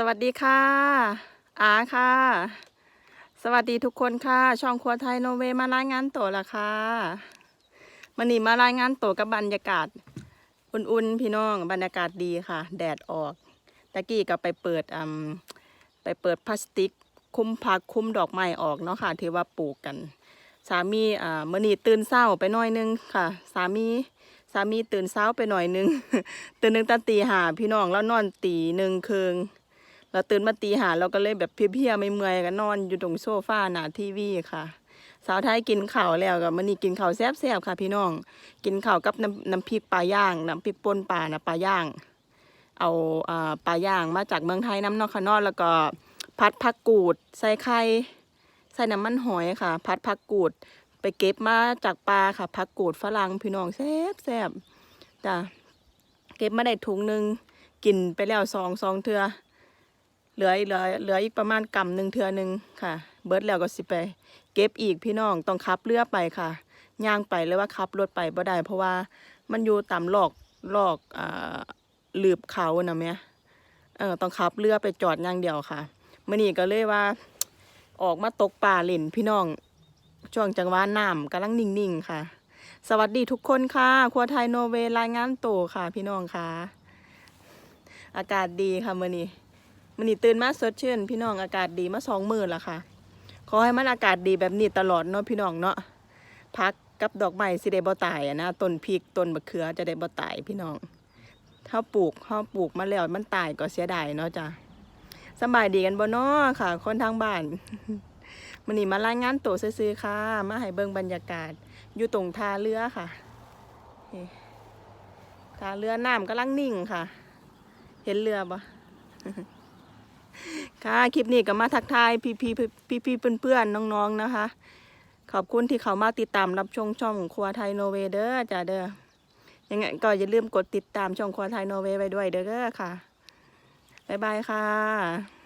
สวัสดีค่ะอาค่ะ สวัสดีทุกคนค่ะ ช่องครัวไทยโนเวมารายงานตัวละค่ะมันนี่มารายงานตัวกับบรรยากาศ อุ่นๆ พี่น้องบรรยากาศดีค่ะ แดดออกตะกี้ก็ไปเปิดอืมไปเปิดพลาสติก คุ้มผักคุ้มดอกไม้ออกเนาะค่ะที่ว่าปลูกกัน สามีอ่ามื่อนี้ตื่นเศร้าไปหน่อยนึงค่ะ สามีสามีตื่นเช้าไปหน่อยนึง ตื่นหนึ่งตาตีหาพี่น้องแล้วนอนตีหนึ่งคืน เราตื่นมาตีหาเราก็เลยแบบเพลียๆไม่เมื่อยก็นอนอยู่ตรงโซฟาหน้าทีวีค่ะ สาวไทยกินข้าวแล้วกับมื่อนี้กินข้าวแซ่บๆค่ะ พี่น้อง กินข้าวกับน้ำน้ำพริกปลาย่างน้ำพริกป่นปลานะปลาย่าง เอาอ่าปลาย่างมาจากเมืองไทยน้ำนอกค่ะเนอกแล้วก็พัดผักกูดใส่ไข่ใส่น้ำมันหอยค่ะ พัดผักกูดไปเก็บมาจากปลาค่ะผักกูดฝรั่งพี่น้องแซ่บแซ่บจ้ะเก็บมาได้ถุงหนึ่งกินไปแล้วสองสองเทือ เหลือเหลือเหลืออีกประมาณกำหนึ่งเทือหนึ่งค่ะ เบิร์ดแล้วก็สิไป เก็บอีกพี่น้องต้องขับเรือไปค่ะย่างไปเลยว่าขับรถไปบ่ได้ เพราะว่ามันอยู่ต่ำหลอกหลอกอ่าหลืบเขานะแม่เออต้องขับเรือไปจอดอย่างเดียวค่ะมื่อนี้ก็เลยว่า ออกมาตกปลาเล่นพี่น้องช่วงจังหวะน้ำกำลังนิ่งๆค่ะ สวัสดีทุกคนค่ะ ครัวไทยโนเวรายงานตัวค่ะ พี่น้องค่ะ อากาศดีค่ะมื่อนี้ มื่อนี้ตื่นมาสดชื่นพี่น้องอากาศดีมาสองมื้อแล้วค่ะ ขอให้มันอากาศดีแบบนี้ตลอดเนาะพี่น้องเนาะพักกับดอกไม้สิได้บ่ตายอะนะต้นพริกต้นมะเขือจะได้บ่ตายพี่น้องถ้าปลูกถ้าปลูกมาแล้วมันตายก็เสียดายเนาะจ้ะสบายดีกันบ่เนาะค่ะ คนทางบ้านมันนี้มารายงานตัวซื้อๆค่ะ มาให้เบิ่งบรรยากาศ อยู่ตรงท่าเรือค่ะท่าเรือน้ำกำลังนิ่งค่ะ เห็นเรือปะ ค่ะ คลิปนี้ก็มาทักทายพี่พี่พี่พี่ๆเพื่อนๆน้องๆนะคะ ขอบคุณที่เขามาติดตามรับชมช่องครัวไทยโนเวเดอร์จ้าเด้อยังไงก็อย่าลืมกดติดตามช่องครัวไทยโนเวไว้ด้วยเด้อค่ะบ๊ายบายค่ะ